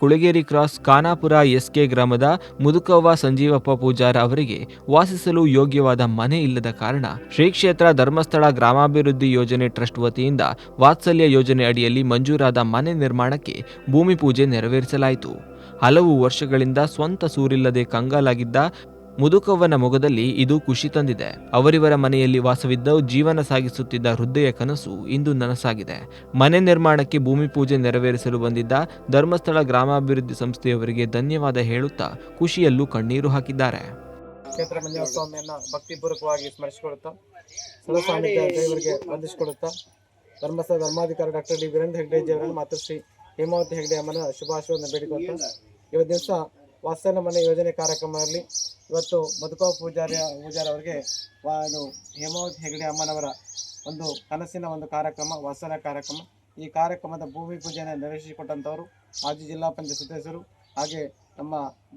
Kulageri cross Khanapur S K ಗ್ರಾಮದ ಮುದುಕವ್ವ ಸಂಜೀವಪ್ಪ ಪೂಜಾರ ಅವರಿಗೆ ವಾಸಿಸಲು ಯೋಗ್ಯವಾದ ಮನೆ ಇಲ್ಲದ ಕಾರಣ ಶ್ರೀ ಕ್ಷೇತ್ರ ಧರ್ಮಸ್ಥಳ ಗ್ರಾಮಾಭಿವೃದ್ಧಿ ಯೋಜನೆ ಟ್ರಸ್ಟ್ ವತಿಯಿಂದ ವಾತ್ಸಲ್ಯ ಯೋಜನೆ ಅಡಿಯಲ್ಲಿ ಮಂಜೂರಾದ ಮನೆ ನಿರ್ಮಾಣಕ್ಕೆ ಭೂಮಿ ಪೂಜೆ ನೆರವೇರಿಸಲಾಯಿತು. ಹಲವು ವರ್ಷಗಳಿಂದ ಸ್ವಂತ ಸೂರಿಲ್ಲದೆ ಕಂಗಾಲಾಗಿದ್ದ ಮುದುಕವ್ವನ ಮೊಗದಲ್ಲಿ ಇದು ಖುಷಿ ತಂದಿದೆ. ಅವರಿವರ ಮನೆಯಲ್ಲಿ ವಾಸವಿದ್ದ ಜೀವನ ಸಾಗಿಸುತ್ತಿದ್ದ ಹೃದಯ ಕನಸು ಇಂದು ನನಸಾಗಿದೆ. ಮನೆ ನಿರ್ಮಾಣಕ್ಕೆ ಭೂಮಿ ಪೂಜೆ ನೆರವೇರಿಸಲು ಬಂದಿದ್ದ ಧರ್ಮಸ್ಥಳ ಗ್ರಾಮಾಭಿವೃದ್ಧಿ ಸಂಸ್ಥೆಯವರಿಗೆ ಧನ್ಯವಾದ ಹೇಳುತ್ತಾ ಖುಷಿಯಲ್ಲೂ ಕಣ್ಣೀರು ಹಾಕಿದ್ದಾರೆ. ಕ್ಷೇತ್ರ ಮಂಜುನಾಥ ಸ್ವಾಮಿಯನ್ನ ಭಕ್ತಿಪೂರ್ವಕವಾಗಿ ಸ್ಮರಿಸಿಕೊಳ್ಳುತ್ತಾ ಸಾನ್ನಿಧ್ಯ ದೇವರಿಗೆ ವಂದಿಸಿಕೊಳ್ಳುತ್ತಾ ಧರ್ಮಸ್ಥಳ ಧರ್ಮಾಧಿಕಾರಿ ಡಾಕ್ಟರ್ ಡಿ. ವೀರೇಂದ್ರ ಹೆಗ್ಡೆ ಅವರನ್ನು ಮತ್ತು ಶ್ರೀ ಹೇಮಾವತಿ ಹೆಗ್ಡೆ ಅಮ್ಮನ ಶುಭಾಶಯವನ್ನು ಬೇಡಿಕೊಳ್ತಾ ಇವತ್ತು ದಿವಸ ವಾತ್ಸಲ್ಯ ಮನೆ ಯೋಜನೆ ಕಾರ್ಯಕ್ರಮದಲ್ಲಿ ಇವತ್ತು ಮಧುಕಾ ಪೂಜಾರಿ ಪೂಜಾರಿ ಅವರಿಗೆ ಒಂದು ಹೇಮಾವತಿ ಹೆಗಡೆ ಅಮ್ಮನವರ ಒಂದು ಕನಸಿನ ಒಂದು ಕಾರ್ಯಕ್ರಮ, ವಾತ್ಸಲ್ಯ ಕಾರ್ಯಕ್ರಮ. ಈ ಕಾರ್ಯಕ್ರಮದ ಭೂಮಿ ಪೂಜೆಯನ್ನು ನೆರವೇರಿಸಿಕೊಟ್ಟಂಥವರು ಮಾಜಿ ಜಿಲ್ಲಾ ಪಂಚಾಯತ್ ಸದಸ್ಯರು ಹಾಗೆ ನಮ್ಮ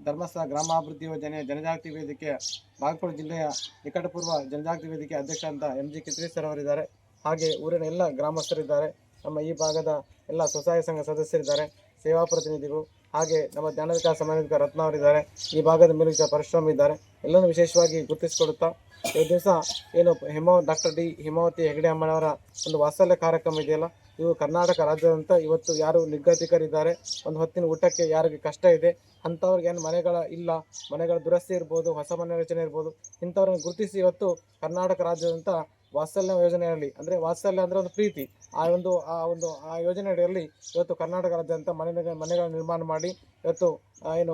ಧರ್ಮಸ್ಥಳ ಗ್ರಾಮಾಭಿವೃದ್ಧಿ ಯೋಜನೆಯ ಜನಜಾಗೃತಿ ವೇದಿಕೆಯ ಬಾಗಲಕೋಟೆ ಜಿಲ್ಲೆಯ ನಿಕಟಪೂರ್ವ ಜನಜಾಗೃತಿ ವೇದಿಕೆ ಅಧ್ಯಕ್ಷ ಅಂತ ಎಂ ಜಿ ಕಿತ್ರಿ ಸರ್ ಅವರಿದ್ದಾರೆ. ಹಾಗೆ ಊರಿನ ಎಲ್ಲ ಗ್ರಾಮಸ್ಥರಿದ್ದಾರೆ. ನಮ್ಮ ಈ ಭಾಗದ ಎಲ್ಲ ಸ್ವಸಹಾಯ ಸಂಘ ಸದಸ್ಯರಿದ್ದಾರೆ. ಸೇವಾ ಪ್ರತಿನಿಧಿಗಳು ಹಾಗೆ ನಮ್ಮ ಜ್ಞಾನ ವಿಕಾಸ ಸಮಾಜದ ರತ್ನ ಅವರಿದ್ದಾರೆ. ಈ ಭಾಗದ ಮೇಲಿನ ಪರಶುರಾಮ್ ಇದ್ದಾರೆ. ಎಲ್ಲನೂ ವಿಶೇಷವಾಗಿ ಗುರುತಿಸಿಕೊಡುತ್ತಾ ಈ ದಿವಸ ಏನು ಹಿಮಾವ ಡಾಕ್ಟರ್ ಡಿ ಹಿಮಾವತಿ ಹೆಗಡೆ ಅಮ್ಮನವರ ಒಂದು ವಾತ್ಸಲ್ಯ ಕಾರ್ಯಕ್ರಮ ಇದೆಯಲ್ಲ? ಇವು ಕರ್ನಾಟಕ ರಾಜ್ಯದಂತ ಇವತ್ತು ಯಾರು ನಿರ್ಗತಿಕರಿದ್ದಾರೆ? ಒಂದು ಹೊತ್ತಿನ ಊಟಕ್ಕೆ ಯಾರಿಗೆ ಕಷ್ಟ ಇದೆ? ಅಂಥವ್ರಿಗೆ ಏನು ಮನೆಗಳ ಇಲ್ಲ. ಮನೆಗಳ ದುರಸ್ತಿ ಇರ್ಬೋದು, ಹೊಸ ಮನೆ ರಚನೆ ಇರ್ಬೋದು. ಇಂಥವ್ರನ್ನ ಗುರುತಿಸಿ ಇವತ್ತು ಕರ್ನಾಟಕ ರಾಜ್ಯಾದ್ಯಂತ ವಾತ್ಸಲ್ಯ ಯೋಜನೆಯಲ್ಲಿ, ಅಂದರೆ ವಾತ್ಸಲ್ಯ ಅಂದರೆ ಒಂದು ಪ್ರೀತಿ. ಆ ಒಂದು ಆ ಒಂದು, ಆ ಯೋಜನೆ ಅಡಿಯಲ್ಲಿ ಇವತ್ತು ಕರ್ನಾಟಕ ರಾಜ್ಯಾದ್ಯಂತ ಮನೆ ಮನೆಗಳ ನಿರ್ಮಾಣ ಮಾಡಿ ಇವತ್ತು ಏನು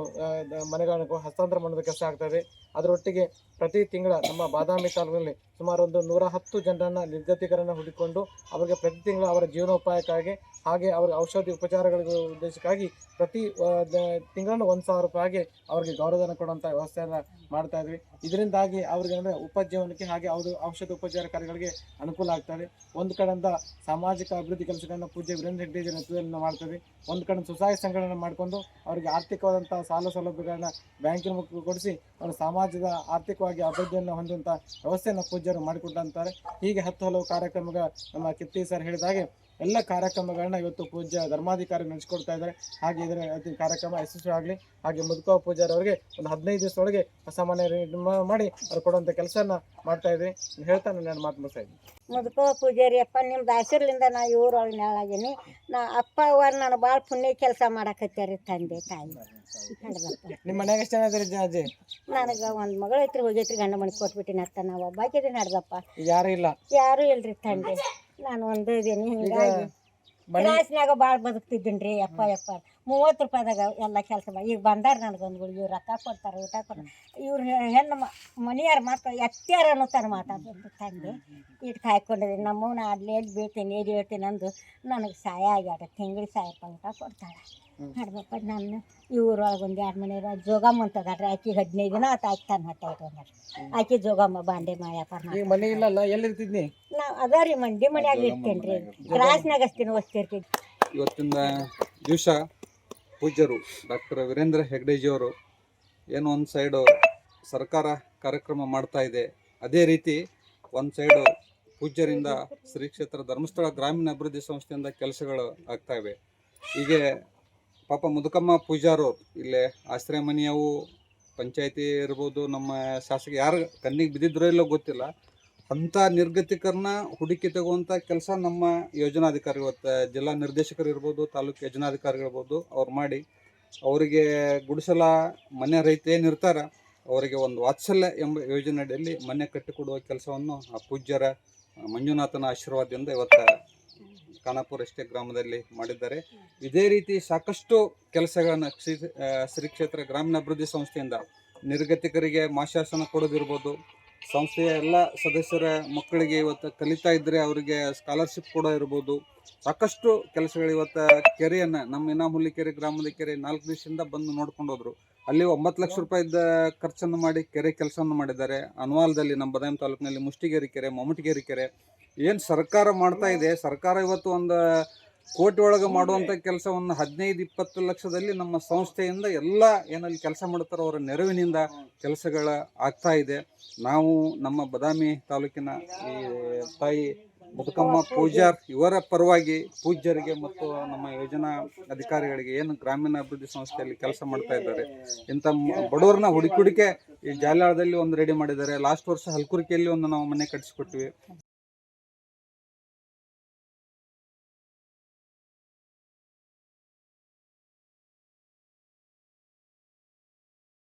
ಮನೆಗಳನ್ನು ಹಸ್ತಾಂತರ ಮಾಡೋದು ಕೆಲಸ ಆಗ್ತದೆ. ಅದರೊಟ್ಟಿಗೆ ಪ್ರತಿ ತಿಂಗಳ ನಮ್ಮ ಬಾದಾಮಿ ತಾಲೂಕಿನಲ್ಲಿ ಸುಮಾರು ಒಂದು ನೂರ ಹತ್ತು ಜನರನ್ನು ನಿರ್ಗತಿಕರನ್ನು ಹುಡುಕಿಕೊಂಡು ಅವರಿಗೆ ಪ್ರತಿ ತಿಂಗಳು ಅವರ ಜೀವನೋಪಾಯಕ್ಕಾಗಿ ಹಾಗೆ ಅವರ ಔಷಧಿ ಉಪಚಾರಗಳಿಗೂ ಉದ್ದೇಶಕ್ಕಾಗಿ ಪ್ರತಿ ತಿಂಗಳನ್ನು ಒಂದು ಸಾವಿರ ರೂಪಾಯಿಗೆ ಅವರಿಗೆ ಗೌರವಧನ ಕೊಡುವಂಥ ವ್ಯವಸ್ಥೆಯನ್ನು ಮಾಡ್ತಾ ಇದ್ವಿ. ಇದರಿಂದಾಗಿ ಅವ್ರಿಗೆ ಅಂದರೆ ಉಪಜೀವನಕ್ಕೆ ಹಾಗೆ ಅವರು ಔಷಧ ಉಪಚಾರ ಕಾರ್ಯಗಳಿಗೆ ಅನುಕೂಲ ಆಗ್ತದೆ. ಒಂದು ಕಡೆಯಿಂದ ಸಾಮಾಜಿಕ ಅಭಿವೃದ್ಧಿ ಕೆಲಸಗಳನ್ನು ಪೂಜ್ಯ ವೀರೇಂದ್ರ ಹೆಗ್ಡೆ ನೇತೃತ್ವದಲ್ಲಿ ಮಾಡ್ತೇವೆ ಒಂದು ಕಡೆ ಸ್ವಸಹಾಯ ಸಂಘಟನೆ ಮಾಡಿಕೊಂಡು ಅವರಿಗೆ ಆರ್ಥಿಕವಾದಂಥ ಸಾಲ ಸೌಲಭ್ಯಗಳನ್ನ ಬ್ಯಾಂಕಿನ ಮುಖ ಕೊಡಿಸಿ ಅವರು ಸಮಾಜದ ಆರ್ಥಿಕವಾಗಿ ಅಭಿವೃದ್ಧಿಯನ್ನು ಹೊಂದುವಂಥ ವ್ಯವಸ್ಥೆಯನ್ನು ಪೂಜ್ಯರು ಮಾಡಿಕೊಟ್ಟಂತಾರೆ. ಹೀಗೆ ಹತ್ತು ಹಲವು ಕಾರ್ಯಕ್ರಮಗಳ ನಮ್ಮ ಕಿತ್ತಿ ಸರ್ ಹೇಳಿದ ಹಾಗೆ ಎಲ್ಲ ಕಾರ್ಯಕ್ರಮಗಳನ್ನ ಇವತ್ತು ಪೂಜ್ಯ ಧರ್ಮಾಧಿಕಾರಿ ನಡೆಸಿಕೊಡ್ತಾ ಇದ್ದಾರೆ. ಹಾಗೆ ಇದರ ಇವತ್ತಿನ ಕಾರ್ಯಕ್ರಮ ಯಶಸ್ವಿ ಆಗಲಿ. ಹಾಗೆ ಮುದುಕವ ಪೂಜಾರವರಿಗೆ ಒಂದು ಹದಿನೈದು ದಿವಸದೊಳಗೆ ಅಸಾಮಾನ್ಯ ಮಾಡಿ ಅವ್ರು ಕೊಡುವಂಥ ಕೆಲಸನ ಮಾಡ್ತಾ ಇದ್ದೀನಿ ಹೇಳ್ತಾ ನಾನು ಮಾತು ಮುಗಿಸ್ತಾ ಇದ್ದೀನಿ. ಮುದುಕೋ ಪೂಜಾರಿ ಅಪ್ಪ ನಿಮ್ದು ಹೆಸರ್ಲಿಂದ ನಾ ಊರೊಳಗೆ ನೆಳಾಗೀನಿ ನಾ ಅಪ್ಪ ಅವ್ರು ನಾನು ಭಾಳ ಪುಣ್ಯ ಕೆಲಸ ಮಾಡಕತ್ತೀರಿ ತಂದೆ ತಾಯಿ. ನಿಮ್ಮ ಮನ್ಯಾಗ ಎಷ್ಟು ಜನ ಇದ್ರಿ ಅಜ್ಜಿ ನನಗೆ ಒಂದು ಮಗಳು ಐತ್ರಿ ಹೋಗೈತ್ರಿ ಗಂಡ ಮನೆ ಕೊಟ್ಬಿಟ್ಟಿನ ಅತ್ತ. ನಾವು ಒಬ್ಬಾಕಿದ್ದೀನಿ ನಡ್ದಪ್ಪ ಯಾರು ಇಲ್ಲ? ಯಾರು ಇಲ್ರಿ ತಂದೆ. ನಾನು ಒಂದು ಇದೀನಿ ಹಿಂಗಾಗಿ ಕ್ಲಾಸ್ನಾಗ ಭಾಳ ಬದುಕ್ತಿದ್ದೀನಿ ರೀ ಯಪ್ಪ ಯಪ್ಪ. ಮೂವತ್ತು ರೂಪಾಯಿದಾಗ ಎಲ್ಲ ಕೆಲಸ ಮಾಡಿ ಈಗ ಬಂದಾರ ನನಗೊಂದು ಇವ್ರು ರೊಕ್ಕ ಕೊಡ್ತಾರೆ ಊಟ ಕೊಡ್ತಾರೆ. ಇವ್ರು ಹೆಣ್ಣು ಮ ಮಾತ್ರ ಎತ್ತಾರ ಅನ್ನೋ ಥರ ಮಾತಾಡ್ತಾರೆ ತಂದೆ. ಇಟ್ಟು ಕಾಯ್ಕೊಂಡಿದ್ದೀನಿ ನಮ್ಮವನ್ನ ಅಲ್ಲಿ ಎಲ್ಲಿ ಬೀಳ್ತೀನಿ ಎಲ್ಲಿ ಹೇಳ್ತೀನಿ ಅಂದು ನನಗೆ ಸಹಾಯ ಆಗ್ಯಾರ ತಿಂಗಳಿಗೆ ಸಾವಿರ ರೂಪಾಯಿ ಊಟ ಕೊಡ್ತಾಳೆ ಮಾಡ್ಬೇಕು ನಾನು ಇವ್ರೊಳಗೆ ಒಂದು ಎರಡು ಮನೆ ಜೋಗಮ್ಮ ಅಂತದಾಡ್ರಿ ಆಕೆ ಹದಿನೈದು ದಿನ ಆತ ಆಕೆ ತನ್ನ ಹೊಟ್ಟೆ ಇಟ್ಕೊಂಡ್ರಿ ಆಕಿ ಜೋಗಮ್ಮ ಬಾಂಡೆ ಮಾಡಿ ವ್ಯಾಪಾರ ಈಗ ಮನೆ ಇಲ್ಲಲ್ಲ ಎಲ್ಲಿ ಇರ್ತಿದ್ನಿ ನಾವು ಅದ ರೀ ಮಂಡಿ ಮನ್ಯಾಗ ಇರ್ತೇನೆ ರೀ ಕ್ರಾಸ್ನಾಗ ಇವತ್ತಿನ ದಿವಸ ಪೂಜ್ಯರು ಡಾಕ್ಟರ್ ವೀರೇಂದ್ರ ಹೆಗ್ಡೆಜಿಯವರು ಏನು ಒಂದು ಸೈಡು ಸರ್ಕಾರ ಕಾರ್ಯಕ್ರಮ ಮಾಡ್ತಾ ಇದೆ. ಅದೇ ರೀತಿ ಒಂದು ಸೈಡು ಪೂಜ್ಯರಿಂದ ಶ್ರೀ ಕ್ಷೇತ್ರ ಧರ್ಮಸ್ಥಳ ಗ್ರಾಮೀಣ ಅಭಿವೃದ್ಧಿ ಸಂಸ್ಥೆಯಿಂದ ಕೆಲಸಗಳು ಆಗ್ತಾ ಇವೆ. ಹೀಗೆ ಪಾಪ ಮುದುಕಮ್ಮ ಪೂಜಾರು ಇಲ್ಲೇ ಆಶ್ರಯ ಮನೆಯವು ಪಂಚಾಯಿತಿ ಇರ್ಬೋದು ನಮ್ಮ ಶಾಸಕ ಯಾರು ಕಣ್ಣಿಗೆ ಬಿದ್ದಿದ್ರೋ ಇಲ್ಲೋ ಗೊತ್ತಿಲ್ಲ ಅಂಥ ನಿರ್ಗತಿಕರನ್ನ ಹುಡುಕಿ ತಗುವಂಥ ಕೆಲಸ ನಮ್ಮ ಯೋಜನಾಧಿಕಾರಿ ಇವತ್ತು ಜಿಲ್ಲಾ ನಿರ್ದೇಶಕರು ಇರ್ಬೋದು, ತಾಲೂಕು ಯೋಜನಾಧಿಕಾರಿ ಇರ್ಬೋದು, ಅವ್ರು ಮಾಡಿ ಅವರಿಗೆ ಗುಡಿಸಲ ಮನೆ ರೈತ ಏನಿರ್ತಾರೆ ಅವರಿಗೆ ಒಂದು ವಾತ್ಸಲ್ಯ ಎಂಬ ಯೋಜನೆ ಅಡಿಯಲ್ಲಿ ಮನೆ ಕಟ್ಟಿಕೊಡುವ ಕೆಲಸವನ್ನು ಆ ಪೂಜ್ಯರ ಮಂಜುನಾಥನ ಆಶೀರ್ವಾದದಿಂದ ಇವತ್ತು ಖಾನಾಪುರ ಎಷ್ಟೇ ಗ್ರಾಮದಲ್ಲಿ ಮಾಡಿದ್ದಾರೆ. ಇದೇ ರೀತಿ ಸಾಕಷ್ಟು ಕೆಲಸಗಳನ್ನು ಶ್ರೀ ಶ್ರೀ ಕ್ಷೇತ್ರ ಗ್ರಾಮೀಣಾಭಿವೃದ್ಧಿ ಸಂಸ್ಥೆಯಿಂದ ನಿರ್ಗತಿಕರಿಗೆ ಮಾಶಾಸನ ಕೊಡೋದಿರ್ಬೋದು ಸಂಸ್ಥೆಯ ಎಲ್ಲ ಸದಸ್ಯರ ಮಕ್ಕಳಿಗೆ ಇವತ್ತು ಕಲಿತಾ ಇದ್ದರೆ ಅವರಿಗೆ ಸ್ಕಾಲರ್ಶಿಪ್ ಕೂಡ ಇರ್ಬೋದು. ಸಾಕಷ್ಟು ಕೆಲಸಗಳು ಇವತ್ತು ಕೆರೆಯನ್ನು ನಮ್ಮ ಇನಾಮುಲ್ಲಿ ಕೆರೆ ಗ್ರಾಮದ ಕೆರೆ ನಾಲ್ಕು ದಿವಸದಿಂದ ಬಂದು ನೋಡ್ಕೊಂಡು ಹೋದರು. ಅಲ್ಲಿ ಒಂಬತ್ತು ಲಕ್ಷ ರೂಪಾಯಿದ ಖರ್ಚನ್ನು ಮಾಡಿ ಕೆರೆ ಕೆಲಸವನ್ನು ಮಾಡಿದ್ದಾರೆ. ಅನ್ವಾಲದಲ್ಲಿ ನಮ್ಮ ಬದಾಮಿ ತಾಲೂಕಿನಲ್ಲಿ ಮುಷ್ಟಿಗೇರಿ ಕೆರೆ ಮಮ್ಮಟಿಗೇರಿ ಕೆರೆ. ಏನು ಸರ್ಕಾರ ಮಾಡ್ತಾ ಇದೆ? ಸರ್ಕಾರ ಇವತ್ತು ಒಂದು ಕೋಟಿ ಒಳಗೆ ಮಾಡುವಂಥ ಕೆಲಸವನ್ನು ಹದಿನೈದು ಇಪ್ಪತ್ತು ಲಕ್ಷದಲ್ಲಿ ನಮ್ಮ ಸಂಸ್ಥೆಯಿಂದ ಎಲ್ಲ ಏನಲ್ಲಿ ಕೆಲಸ ಮಾಡ್ತಾರೋ ಅವರ ನೆರವಿನಿಂದ ಕೆಲಸಗಳ ಆಗ್ತಾ ಇದೆ. ನಾವು ನಮ್ಮ ಬದಾಮಿ ತಾಲೂಕಿನ ಈ ತಾಯಿ ಮುದುಕಮ್ಮ ಪೂಜಾರ್ ಇವರ ಪರವಾಗಿ ಪೂಜ್ಯರಿಗೆ ಮತ್ತು ನಮ್ಮ ಯೋಜನಾ ಅಧಿಕಾರಿಗಳಿಗೆ ಏನು ಗ್ರಾಮೀಣ ಅಭಿವೃದ್ಧಿ ಸಂಸ್ಥೆಯಲ್ಲಿ ಕೆಲಸ ಮಾಡ್ತಾ ಇದ್ದಾರೆ. ಇಂಥ ಬಡವರನ್ನ ಹುಡುಕಿ ಹುಡುಕೆ ಈ ಜಾಲಾಳದಲ್ಲಿ ಒಂದು ರೆಡಿ ಮಾಡಿದ್ದಾರೆ. ಲಾಸ್ಟ್ ವರ್ಷ ಹಲ್ಕುರಿಕೆಯಲ್ಲಿ ಒಂದು ನಾವು ಮನೆ ಕಟ್ಟಿಸ್ಕೊಟ್ವಿ.